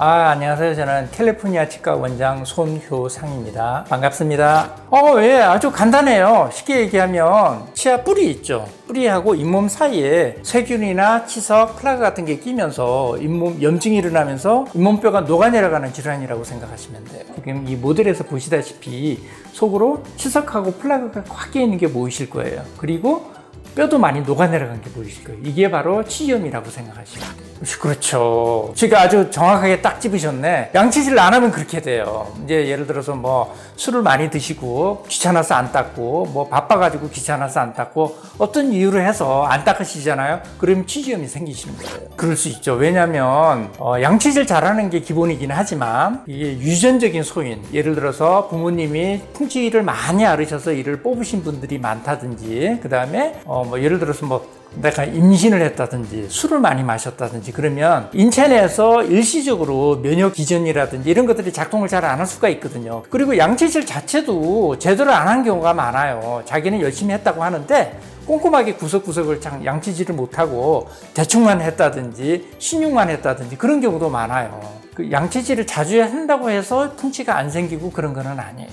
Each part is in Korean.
아, 안녕하세요. 저는 캘리포니아 치과 원장 손효상입니다. 반갑습니다. 어, 예, 아주 간단해요. 쉽게 얘기하면 치아 뿌리 있죠. 뿌리하고 잇몸 사이에 세균이나 치석, 플라그 같은 게 끼면서 잇몸 염증이 일어나면서 잇몸뼈가 녹아내려가는 질환이라고 생각하시면 돼요. 지금 이 모델에서 보시다시피 속으로 치석하고 플라그가 꽉 끼어 있는 게 보이실 거예요. 그리고 뼈도 많이 녹아내려간 게 보이실 거예요. 이게 바로 치염이라고 생각하시면 돼요. 그렇죠. 제가 아주 정확하게 딱 집으셨네. 양치질 안 하면 그렇게 돼요. 이제 예를 들어서 뭐 술을 많이 드시고 귀찮아서 안 닦고 뭐 바빠가지고 귀찮아서 안 닦고 어떤 이유로 해서 안 닦으시잖아요. 그러면 치지염이 생기시는 거예요. 그럴 수 있죠. 왜냐하면 어, 양치질 잘하는 게 기본이긴 하지만 이게 유전적인 소인 예를 들어서 부모님이 풍치를 많이 앓으셔서 이를 뽑으신 분들이 많다든지 그 다음에 어, 뭐 예를 들어서 뭐 내가 임신을 했다든지 술을 많이 마셨다든지 그러면 인체 내에서 일시적으로 면역 기전이라든지 이런 것들이 작동을 잘 안 할 수가 있거든요. 그리고 양치질 자체도 제대로 안 한 경우가 많아요. 자기는 열심히 했다고 하는데 꼼꼼하게 구석구석을 장- 양치질을 못하고 대충만 했다든지 신용만 했다든지 그런 경우도 많아요. 그 양치질을 자주 한다고 해서 풍치가 안 생기고 그런 거는 아니에요.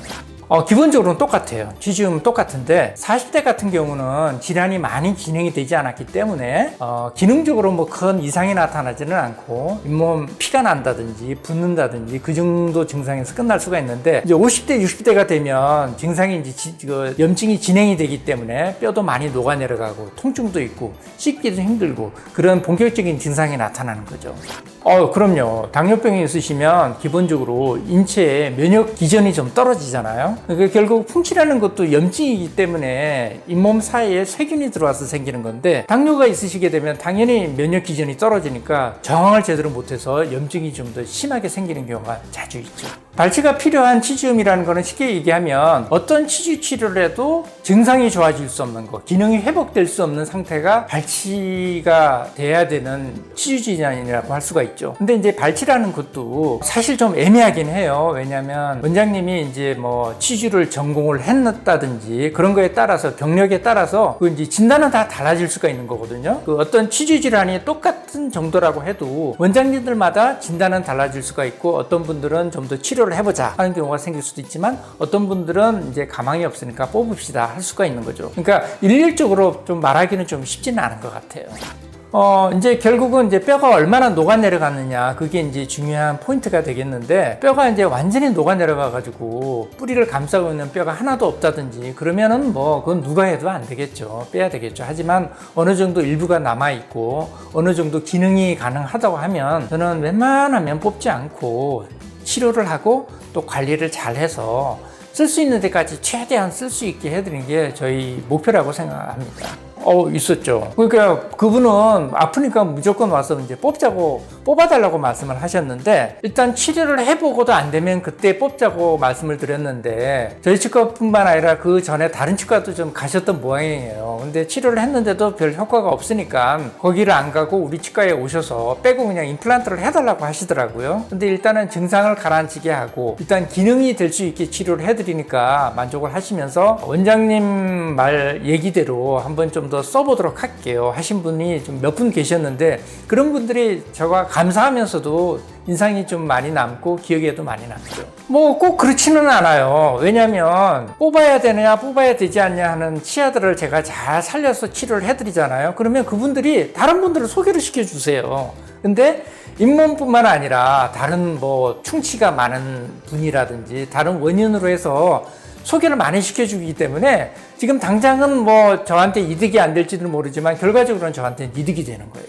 어, 기본적으로는 똑같아요. 지지음은 똑같은데 40대 같은 경우는 질환이 많이 진행이 되지 않았기 때문에 어, 기능적으로 뭐 큰 이상이 나타나지는 않고 잇몸 피가 난다든지 붓는다든지 그 정도 증상에서 끝날 수가 있는데 이제 50대 60대가 되면 증상이 이제 지- 그 염증이 진행이 되기 때문에 뼈도 많이 녹아 내려가고 통증도 있고 씻기도 힘들고 그런 본격적인 증상이 나타나는 거죠. 어, 그럼요. 당뇨병 이 있으시면 기본적으로 인체에 면역 기전이 좀 떨어지잖아요. 그러니까 결국 풍치라는 것도 염증이기 때문에 잇몸 사이에 세균이 들어와서 생기는 건데 당뇨가 있으시게 되면 당연히 면역 기전이 떨어지니까 저항을 제대로 못해서 염증이 좀 더 심하게 생기는 경우가 자주 있죠. 발치가 필요한 치주음이라는 거는 쉽게 얘기하면 어떤 치주 치료를 해도 증상이 좋아질 수 없는 것, 기능이 회복될 수 없는 상태가 발치가 돼야 되는 치주 질환이라고 할 수가 있죠. 근데 이제 발치라는 것도 사실 좀 애매하긴 해요. 왜냐하면 원장님이 이제 뭐 치주를 전공을 했다든지 그런 거에 따라서 경력에 따라서 그 이제 진단은 다 달라질 수가 있는 거거든요. 그 어떤 치주 질환이 똑같은 정도라고 해도 원장님들마다 진단은 달라질 수가 있고 어떤 분들은 좀 더 치료를 해보자 하는 경우가 생길 수도 있지만 어떤 분들은 이제 가망이 없으니까 뽑읍시다 할 수가 있는 거죠. 그러니까 일률적으로 좀 말하기는 좀 쉽지는 않은 것 같아요. 어, 이제 결국은 이제 뼈가 얼마나 녹아내려갔느냐, 그게 이제 중요한 포인트가 되겠는데, 뼈가 이제 완전히 녹아내려가가지고, 뿌리를 감싸고 있는 뼈가 하나도 없다든지, 그러면은 뭐, 그건 누가 해도 안 되겠죠. 빼야 되겠죠. 하지만 어느 정도 일부가 남아있고, 어느 정도 기능이 가능하다고 하면, 저는 웬만하면 뽑지 않고, 치료를 하고, 또 관리를 잘 해서, 쓸 수 있는 데까지 최대한 쓸 수 있게 해드리는 게 저희 목표라고 생각합니다. 어, 있었죠. 그러니까 그분은 아프니까 무조건 와서 이제 뽑자고, 뽑아달라고 말씀을 하셨는데, 일단 치료를 해보고도 안 되면 그때 뽑자고 말씀을 드렸는데, 저희 치과뿐만 아니라 그 전에 다른 치과도 좀 가셨던 모양이에요. 근데 치료를 했는데도 별 효과가 없으니까 거기를 안 가고 우리 치과에 오셔서 빼고 그냥 임플란트를 해달라고 하시더라고요. 근데 일단은 증상을 가라앉히게 하고, 일단 기능이 될 수 있게 치료를 해드리니까 만족을 하시면서 원장님 말 얘기대로 한번 좀더 써보도록 할게요. 하신 분이 좀 몇 분 계셨는데 그런 분들이 저가 감사하면서도 인상이 좀 많이 남고 기억에도 많이 남죠. 뭐 꼭 그렇지는 않아요. 왜냐면 뽑아야 되느냐 뽑아야 되지 않냐 하는 치아들을 제가 잘 살려서 치료를 해드리잖아요. 그러면 그분들이 다른 분들을 소개를 시켜주세요. 근데 잇몸뿐만 아니라 다른 뭐 충치가 많은 분이라든지 다른 원인으로 해서 소개를 많이 시켜주기 때문에 지금 당장은 뭐 저한테 이득이 안 될지는 모르지만 결과적으로는 저한테 이득이 되는 거예요.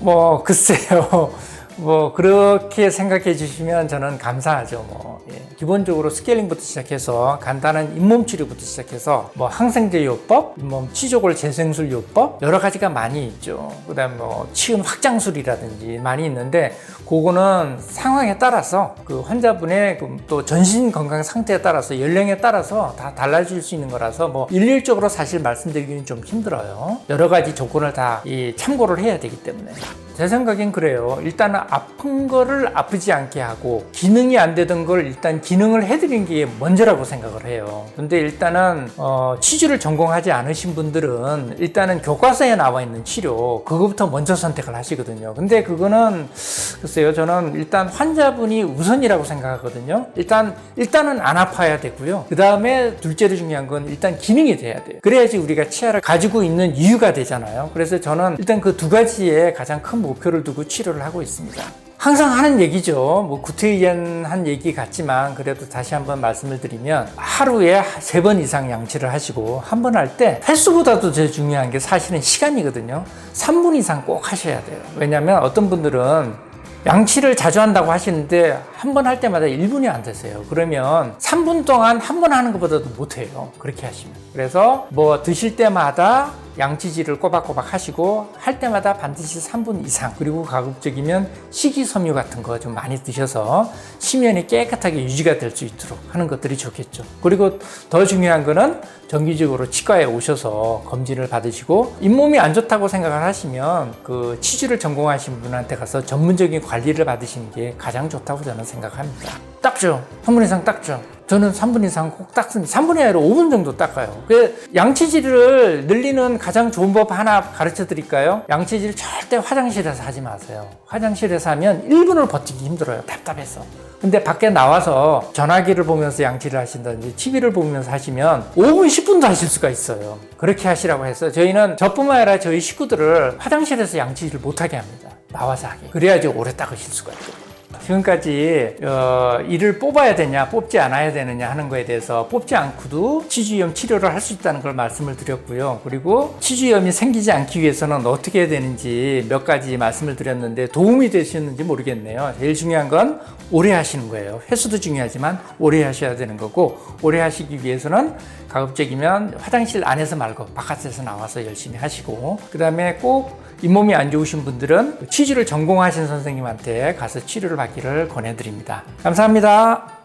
뭐 글쎄요. 뭐 그렇게 생각해 주시면 저는 감사하죠. 뭐 예. 기본적으로 스케일링부터 시작해서 간단한 잇몸 치료부터 시작해서 뭐 항생제 요법, 잇몸 치조골 재생술 요법 여러 가지가 많이 있죠. 그다음 뭐 치은 확장술이라든지 많이 있는데 그거는 상황에 따라서 그 환자분의 그또 전신 건강 상태에 따라서 연령에 따라서 다 달라질 수 있는 거라서 뭐 일률적으로 사실 말씀드리기는 좀 힘들어요. 여러 가지 조건을 다이 참고를 해야 되기 때문에. 제 생각엔 그래요. 일단은 아픈 거를 아프지 않게 하고 기능이 안 되던 걸 일단 기능을 해드린 게 먼저라고 생각을 해요. 근데 일단은 어, 치주를 전공하지 않으신 분들은 일단은 교과서에 나와 있는 치료 그거부터 먼저 선택을 하시거든요. 근데 그거는 글쎄요, 저는 일단 환자분이 우선이라고 생각하거든요. 일단 일단은 안 아파야 되고요. 그 다음에 둘째로 중요한 건 일단 기능이 돼야 돼요. 그래야지 우리가 치아를 가지고 있는 이유가 되잖아요. 그래서 저는 일단 그 두 가지에 가장 큰 목표를 두고 치료를 하고 있습니다. 항상 하는 얘기죠. 뭐 구태의연한 얘기 같지만 그래도 다시 한번 말씀을 드리면 하루에 세 번 이상 양치를 하시고 한 번 할 때 횟수보다도 제일 중요한 게 사실은 시간이거든요. 3분 이상 꼭 하셔야 돼요. 왜냐하면 어떤 분들은 양치를 자주 한다고 하시는데 한 번 할 때마다 1분이 안 되세요. 그러면 3분 동안 한 번 하는 것보다도 못해요. 그렇게 하시면. 그래서 뭐 드실 때마다 양치질을 꼬박꼬박 하시고 할 때마다 반드시 3분 이상 그리고 가급적이면 식이섬유 같은 거 좀 많이 드셔서 심연이 깨끗하게 유지가 될 수 있도록 하는 것들이 좋겠죠. 그리고 더 중요한 거는 정기적으로 치과에 오셔서 검진을 받으시고 잇몸이 안 좋다고 생각을 하시면 그 치주를 전공하신 분한테 가서 전문적인 관리를 받으시는 게 가장 좋다고 저는 생각합니다. 닦죠. 3분 이상 닦죠. 저는 3분 이상 꼭 닦습니다. 3분이 아니라 5분 정도 닦아요. 그 양치질을 늘리는 가장 좋은 법 하나 가르쳐 드릴까요? 양치질 절대 화장실에서 하지 마세요. 화장실에서 하면 1분을 버티기 힘들어요. 답답해서. 근데 밖에 나와서 전화기를 보면서 양치를 하신다든지 TV를 보면서 하시면 5분, 10분도 하실 수가 있어요. 그렇게 하시라고 해서 저희는 저뿐만 아니라 저희 식구들을 화장실에서 양치를 못하게 합니다. 나와서 하게. 그래야지 오래 닦으실 수가 있거든요. 지금까지 어, 이를 뽑아야 되냐 뽑지 않아야 되느냐 하는 거에 대해서 뽑지 않고도 치주염 치료를 할 수 있다는 걸 말씀을 드렸고요. 그리고 치주염이 생기지 않기 위해서는 어떻게 해야 되는지 몇 가지 말씀을 드렸는데 도움이 되셨는지 모르겠네요. 제일 중요한 건 오래 하시는 거예요. 횟수도 중요하지만 오래 하셔야 되는 거고 오래 하시기 위해서는 가급적이면 화장실 안에서 말고 바깥에서 나와서 열심히 하시고 그 다음에 꼭 잇몸이 안 좋으신 분들은 치주를 전공하신 선생님한테 가서 치료를 받기를 권해드립니다. 감사합니다.